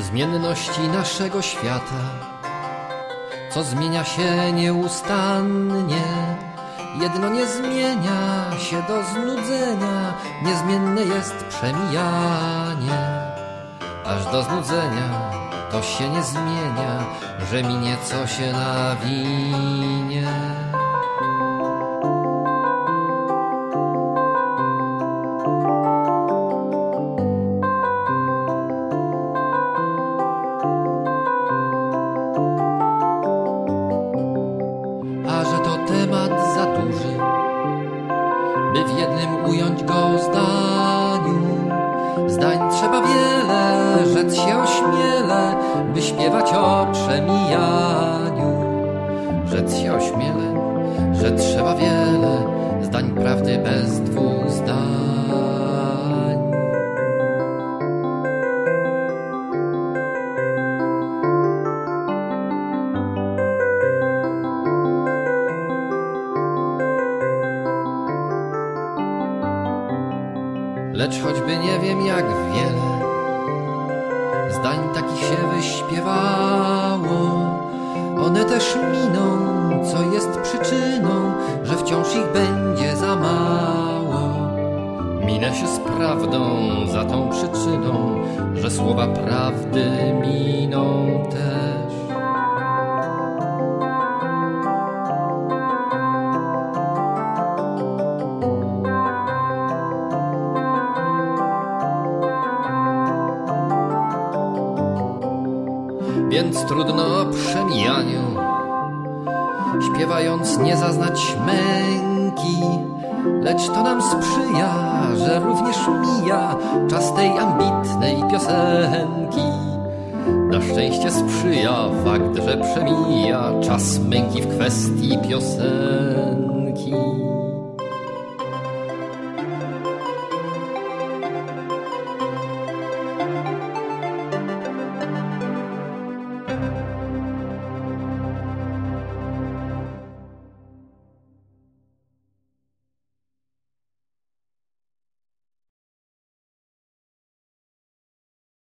zmienności naszego świata, co zmienia się nieustannie. Jedno nie zmienia się do znudzenia, niezmienne jest przemijanie. Aż do znudzenia to się nie zmienia, że minie co się nawinie. Zdaniu. Zdań trzeba wiele, rzec się ośmiele, by śpiewać o przemijaniu. Rzec się ośmiele, że trzeba wiele, zdań prawdy bez dwóch Lecz choćby nie wiem jak wiele Zdań takich się wyśpiewało One też miną, co jest przyczyną Że wciąż ich będzie za mało. Minę się z prawdą za tą przyczyną Że słowa prawdy miną też więc trudno o przemijaniu. Śpiewając nie zaznać męki, lecz to nam sprzyja, że również mija czas tej ambitnej piosenki. Na szczęście sprzyja fakt, że przemija czas męki w kwestii piosenki.